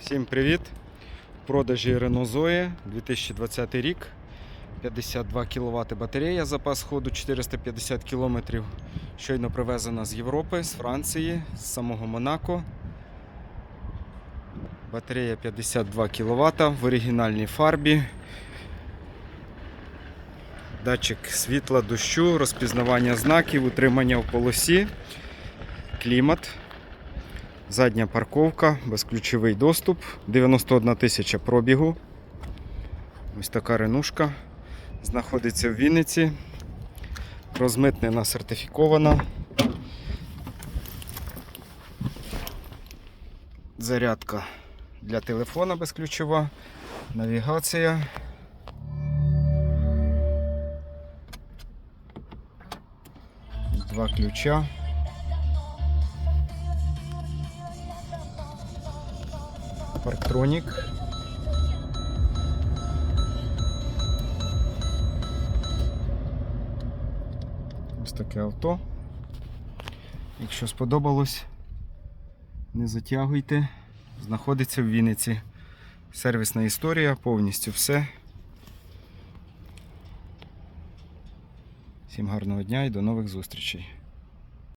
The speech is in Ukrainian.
Всім привіт! В продажі Renault Zoe 2020 рік. 52 кВт батарея, запас ходу 450 км. Щойно привезена з Європи, з Франції, з самого Монако. Батарея 52 кВт в оригінальній фарбі. Датчик світла, дощу, розпізнавання знаків, утримання в полосі, клімат. Задня парковка, безключовий доступ, 91 тисяча пробігу. Ось така ренушка. Знаходиться в Вінниці. Розмитнена, сертифікована. Зарядка для телефона безключова, навігація. Два ключа. Парктронік. Ось таке авто. Якщо сподобалось, не затягуйте. Знаходиться в Вінниці. Сервісна історія, повністю все. Всім гарного дня і до нових зустрічей.